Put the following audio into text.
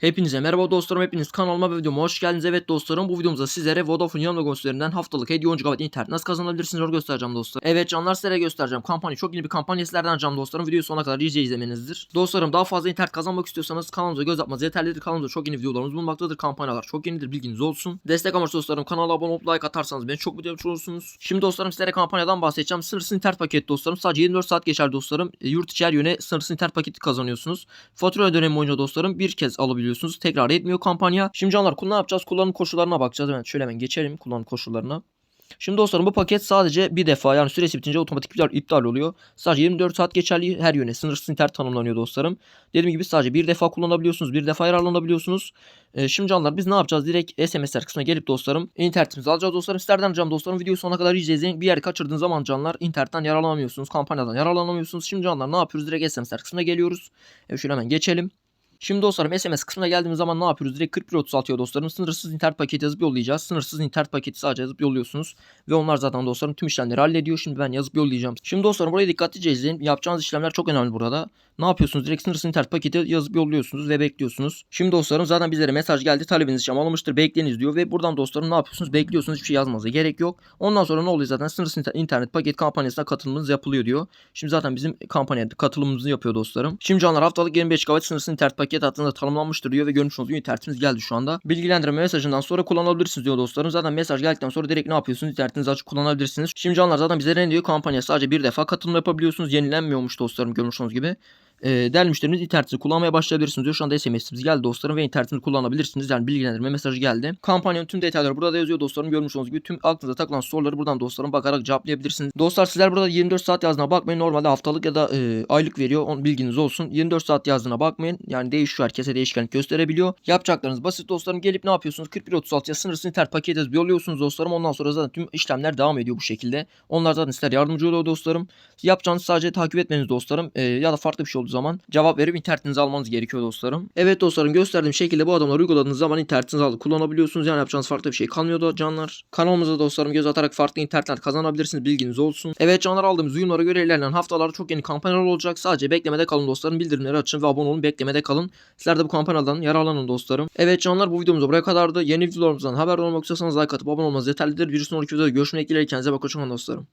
Hepinize merhaba dostlarım hepiniz kanalıma ve videoma hoş geldiniz. Evet dostlarım bu videomuzda sizlere Vodafone Yanı Logosu üzerinden haftalık hediye 10 GB internet nasıl kazanabilirsiniz onu göstereceğim dostlar. Evet canlar sizlere göstereceğim. Kampanya çok yeni bir kampanya sizlerden alacağım dostlarım. Videoyu sonuna kadar iyice izlemenizdir. Dostlarım daha fazla internet kazanmak istiyorsanız kanalımıza göz atmanız yeterlidir. Kanalımızda çok yeni videolarımız bulunmaktadır. Kampanyalar çok yenidir bilginiz olsun. Destek amaçlı dostlarım kanala abone olup like atarsanız beni çok mutlu olursunuz. Şimdi dostlarım sizlere kampanyadan bahsedeceğim. Sınırsız internet paketi dostlarım. Sadece 24 saat geçer dostlarım. E, Yurt içi yöne sınırsız internet paketi kazanıyorsunuz. Fatura dönemi boyunca dostlarım bir kez alabiliyorsunuz. Tekrar etmiyor kampanya. Şimdi canlar ne yapacağız? Kullanım koşullarına bakacağız. Evet şöyle hemen geçelim kullanım koşullarına. Şimdi dostlarım bu paket sadece bir defa yani süresi bitince otomatik iptal, iptal oluyor. Sadece 24 saat geçerli her yöne sınırsız internet tanımlanıyor dostlarım. Dediğim gibi sadece bir defa kullanabiliyorsunuz. Bir defa yararlanabiliyorsunuz. Ee, şimdi canlar biz ne yapacağız? Direkt SMS'ler kısmına gelip dostlarım internetimizi alacağız dostlarım. Sizlerden alacağım dostlarım. Videoyu sonuna kadar izleyin. Bir yer kaçırdığın zaman canlar internetten yararlanamıyorsunuz. Kampanyadan yararlanamıyorsunuz. Şimdi canlar ne yapıyoruz? Direkt SMS'ler kısmına geliyoruz. Evet şöyle hemen geçelim. Şimdi dostlarım SMS kısmına geldiğimiz zaman ne yapıyoruz? Direkt 4136'ya dostlarım sınırsız internet paketi yazıp yollayacağız. Sınırsız internet paketi sadece yazıp yolluyorsunuz. Ve onlar zaten dostlarım tüm işlemleri hallediyor. Şimdi ben yazıp yollayacağım. Şimdi dostlarım burayı dikkatlice izleyin. Yapacağınız işlemler çok önemli burada. Ne yapıyorsunuz? Direkt sınırsız internet paketi yazıp yolluyorsunuz ve bekliyorsunuz. Şimdi dostlarım zaten bizlere mesaj geldi. Talebiniz işlem alınmıştır. Bekleyiniz diyor. Ve buradan dostlarım ne yapıyorsunuz? Bekliyorsunuz. Hiçbir şey yazmanıza gerek yok. Ondan sonra ne oluyor zaten? Sınırsız inter- internet paket kampanyasına katılımınız yapılıyor diyor. Şimdi zaten bizim kampanyada katılımımızı yapıyor dostlarım. Şimdi canlar haftalık 25 GB sınırsız internet paket hattında tanımlanmıştır diyor ve görmüş olduğunuz gibi internetimiz geldi şu anda. Bilgilendirme mesajından sonra kullanabilirsiniz diyor dostlarım. Zaten mesaj geldikten sonra direkt ne yapıyorsunuz? İnternetinizi açıp kullanabilirsiniz. Şimdi canlar zaten bize ne diyor? Kampanya sadece bir defa katılım yapabiliyorsunuz. Yenilenmiyormuş dostlarım görmüş olduğunuz gibi. E, değerli müşterimiz internetinizi kullanmaya başlayabilirsiniz diyor. Şu anda SMS'imiz geldi dostlarım ve internetinizi kullanabilirsiniz. Yani bilgilendirme mesajı geldi. Kampanyanın tüm detayları burada yazıyor dostlarım. Görmüş olduğunuz gibi tüm aklınıza takılan soruları buradan dostlarım bakarak cevaplayabilirsiniz. Dostlar sizler burada 24 saat yazdığına bakmayın. Normalde haftalık ya da e, aylık veriyor. Onun bilginiz olsun. 24 saat yazdığına bakmayın. Yani değişiyor herkese değişkenlik gösterebiliyor. Yapacaklarınız basit dostlarım. Gelip ne yapıyorsunuz? 4136'ya sınırsız internet paketi yazıp yolluyorsunuz dostlarım. Ondan sonra zaten tüm işlemler devam ediyor bu şekilde. Onlar zaten sizler yardımcı oluyor dostlarım. Yapacağınız sadece takip etmeniz dostlarım. E, ya da farklı bir şey olduğu zaman cevap verip internetinizi almanız gerekiyor dostlarım. Evet dostlarım gösterdiğim şekilde bu adamları uyguladığınız zaman internetinizi alıp kullanabiliyorsunuz. Yani yapacağınız farklı bir şey kalmıyor canlar. Kanalımıza dostlarım göz atarak farklı internetler kazanabilirsiniz. Bilginiz olsun. Evet canlar aldığımız duyumlara göre ilerleyen haftalarda çok yeni kampanyalar olacak. Sadece beklemede kalın dostlarım. Bildirimleri açın ve abone olun. Beklemede kalın. Sizler de bu kampanyadan yararlanın dostlarım. Evet canlar bu videomuz buraya kadardı. Yeni videolarımızdan haber olmak istiyorsanız like atıp abone olmanız yeterlidir. Bir sonraki videoda görüşmek dileğiyle kendinize bakın dostlarım.